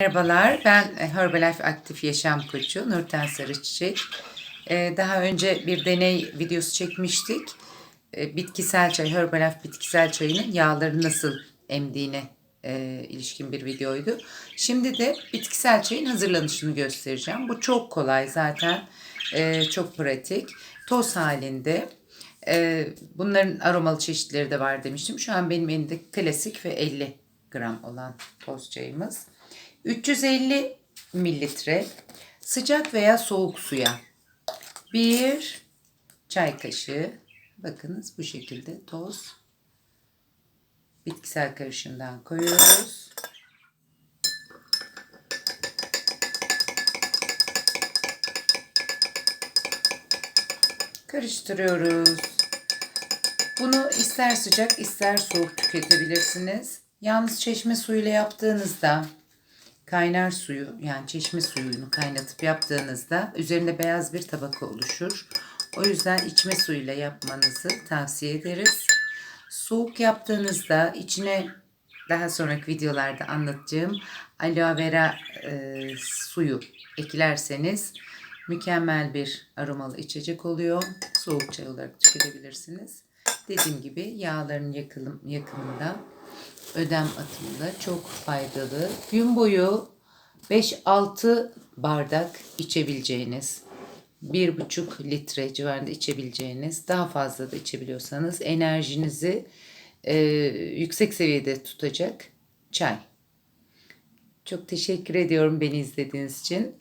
Merhabalar, ben Herbalife Aktif Yaşam Koçu Nurten Sarıçiçek. Daha önce bir deney videosu çekmiştik. Ee, Bitkisel çay, Herbalife bitkisel çayının yağları nasıl emdiğine e, ilişkin bir videoydu. Şimdi de bitkisel çayın hazırlanışını göstereceğim. Bu çok kolay zaten, çok pratik. Toz halinde. Bunların aromalı çeşitleri de var demiştim. Şu an benim elimde klasik ve 50 gram olan toz çayımız. 350 mililitre sıcak veya soğuk suya bir çay kaşığı bakınız bu şekilde toz bitkisel karışımdan koyuyoruz. Karıştırıyoruz. Bunu ister sıcak ister soğuk tüketebilirsiniz. Yalnız çeşme suyuyla yaptığınızda kaynar suyu yani çeşme suyunu kaynatıp yaptığınızda üzerinde beyaz bir tabaka oluşur. O yüzden içme suyuyla yapmanızı tavsiye ederiz. Soğuk yaptığınızda içine daha sonraki videolarda anlatacağım aloe vera e, suyu eklerseniz mükemmel bir aromalı içecek oluyor. Soğuk çay olarak tüketebilirsiniz. Dediğim gibi yağların yakılım, yakımında ödem atımında çok faydalı. Gün boyu 5-6 bardak içebileceğiniz, 1,5 litre civarında içebileceğiniz, daha fazla da içebiliyorsanız enerjinizi e, yüksek seviyede tutacak çay. Çok teşekkür ediyorum beni izlediğiniz için.